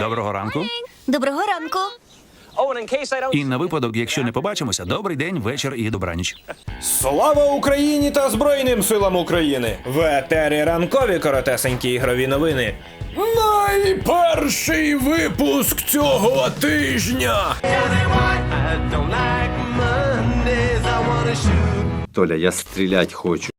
Доброго ранку. Доброго ранку. І на випадок, якщо не побачимося, добрий день, вечір і добраніч. Слава Україні та Збройним силам України! В етері ранкові коротесенькі ігрові новини. Найперший випуск цього тижня. Толя, я стрілять хочу.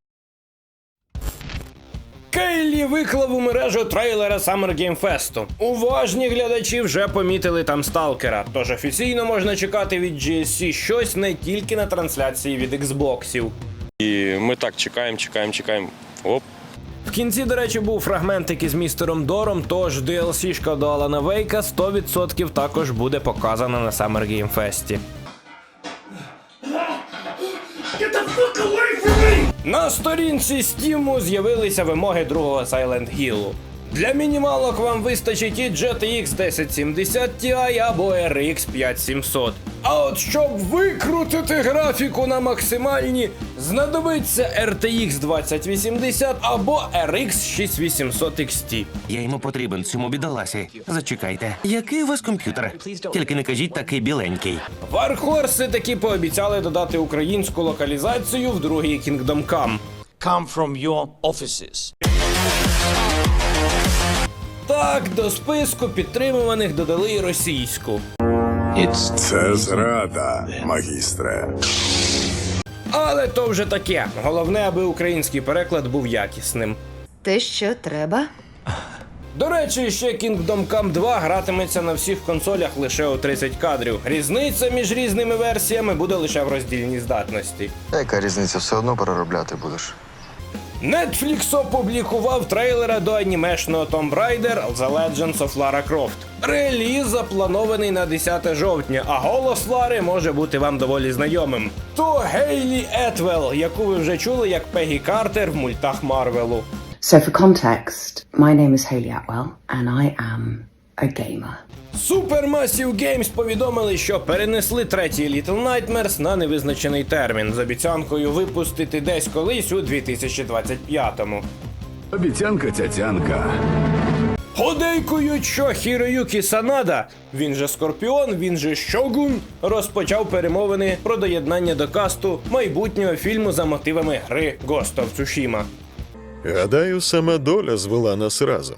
Виклав у мережу трейлера Summer Game Fest. Уважні глядачі вже помітили там сталкера, тож офіційно можна чекати від GSC щось не тільки на трансляції від Xboxів. І ми так чекаємо, чекаємо, чекаємо. Оп. В кінці, до речі, був фрагментик із містером Дором, тож DLC-шка до Алана Вейка 100% також буде показана на Summer Game Fest. На сторінці Steam з'явилися вимоги другого Silent Hill. Для мінімалок вам вистачить і GTX 1070 Ti або RX 5700. А от щоб викрутити графіку на максимальні, знадобиться RTX 2080 або RX 6800 XT. Я йому потрібен цьому бідоласі. Зачекайте. Який у вас комп'ютер? Тільки не кажіть такий біленький. Вархорси таки пообіцяли додати українську локалізацію в другий Kingdom Come. come from your offices. Так, до списку підтримуваних додали і російську. Це зрада, магістре. Але то вже таке. Головне, аби український переклад був якісним. Те, що треба. До речі, ще Kingdom Come 2 гратиметься на всіх консолях лише у 30 кадрів. Різниця між різними версіями буде лише в роздільній здатності. Яка різниця, все одно переробляти будеш. Netflix опублікував трейлера до анімешного Tomb Raider The Legends of Lara Croft. Реліз запланований на 10 жовтня, а голос Лари може бути вам доволі знайомим. То Гейлі Етвелл, яку ви вже чули як Пегі Картер в мультах Марвелу. So, for context, my name is Haley Atwell, and I am a gamer. Supermassive Games повідомили, що перенесли третій Little Nightmares на невизначений термін з обіцянкою випустити десь колись у 2025-му. Обіцянка тятянка. Подейкують, що Хіроюкі Санада, він же Скорпіон, він же Щогун, розпочав перемовини про доєднання до касту майбутнього фільму за мотивами гри Ghost of Tsushima. Гадаю, саме доля звела нас разом.